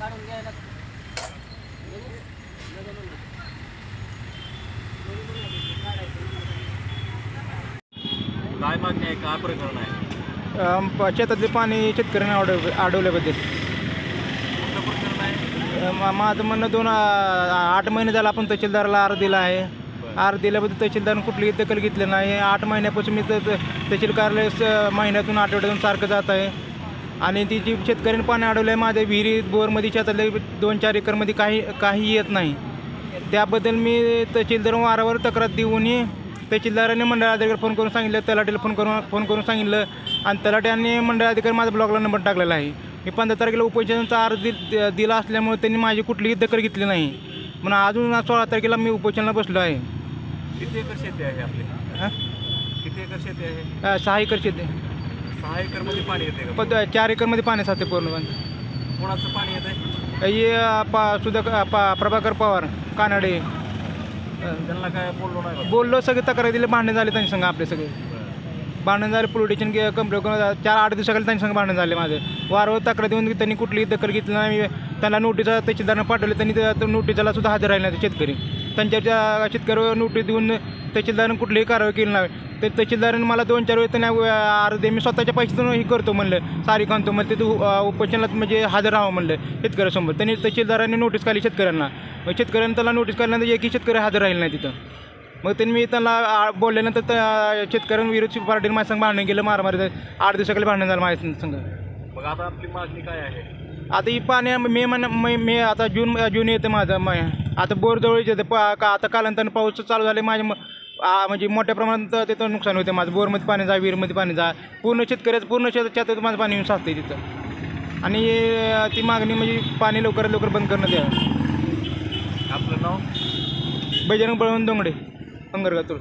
काढून काय मागणी आहे? काय प्रकरण आहे? शेतातले पाणी शेतकऱ्यांना अडव अडवल्याबद्दल माझं म्हणणं दोन आठ महिने झाला आपण तहसीलदाराला आर दिला आहे. आर दिल्याबद्दल तहसीलदारानं कुठलीही दखल घेतली नाही. आठ महिन्यापासून मी तर- तहसील कार्यालय स- महिन्यातून आठवड्यातून सारखं जात आहे. आणि ती जी शेतकऱ्यांनी पाणी अडवलं आहे माझ्या विहिरीत बोरमध्ये शेतातले दोन चार एकरमध्ये काही काही येत नाही. त्याबद्दल मी तहसीलदार वारंवार तक्रार देऊनही तहसीलदारांनी मंडळाधिकारी फोन करून सांगितलं तलाठीला फोन करून फोन करून सांगितलं. आणि तलाट्यांनी मंडळाधिकारी माझा ब्लॉगला नंबर टाकलेला आहे. मी पंधरा तारखेला उपोषणाचा अर्ज दि दिला असल्यामुळे त्यांनी माझी कुठलीही दखल घेतली नाही. म्हणून अजून सोळा तारखेला मी उपोषणाला बसलो आहे. किती एकर शेती आहे आपली? किती एकर शेती आहे? सहा एकर शेती सहा एकरमध्ये पाणी येते का? पद चार एकरमध्ये पाणी साधते पूर्ण कोणाचं पाणी येते हे पा सुधा पा प्रभाकर पवार कानडे. त्यांना काय बोललो नाही का? बोललो सगळे तक्रार दिले भांडण झाले त्यांच्या संग आपले सगळे. भांडण झाले पोलीस स्टेशन कंप्लेंट करून चार आठ दिवसाखाली त्यांच्या संग भांडण झाले माझे. वारंवार तक्रार देऊन त्यांनी कुठलीही दखल घेतली नाही त्यांना नोटीसा तहसीलदारानं पाठवले त्यांनी त्या नोटीसाला सुद्धा हजर राहिले नाही ते शेतकरी. त्यांच्या त्या शेतकऱ्यावर नोटीस देऊन तहसीलदारानं कुठलीही कारवाई केली नाही. ते तहसीलदारानं मला दोन चार वेळेस त्यांना अर्ज दे मी स्वतःच्या पैशातून हे करतो म्हणलं. सारी आणतो म्हणलं ते तू अं, उपोषणाला म्हणजे हजर राहावं म्हणलं शेतकऱ्यासमोर. त्यांनी तहसीलदारांनी नोटीस काढली शेतकऱ्यांना. मग शेतकऱ्यांना त्याला नोटीस काढल्यानंतर एकही शेतकरी हजर राहिले नाही तिथं. मग त्यांनी मी त्यांना बोलल्यानंतर त्या शेतकऱ्यांविरोधी पार्टीने माझ्या संग भांडण केलं मारामारी आठ दिवसाखाली भांडण झालं माझ्या संग. मग आता आपली मागणी काय आहे? आता ही पाणी मे महिना मे मे आता जून जून येते माझं मै आता बोर जवळच येते पा का आता कालांतराने पाऊस चालू झाले माझ्या आ, म्हणजे मोठ्या प्रमाणात तिथं नुकसान होते माझं. बोरमध्ये पाणी जा विहिरीमध्ये पाणी जा. पूर्ण शेतकऱ्याचं पूर्ण शेतात माझं पाणी येऊन साचते तिथं. आणि अ, ती मागणी म्हणजे पाणी लवकरात लवकर बंद करणं द्यावं आपलं नाव? बजरंग बळवंत दोंगडे अंगरगातूर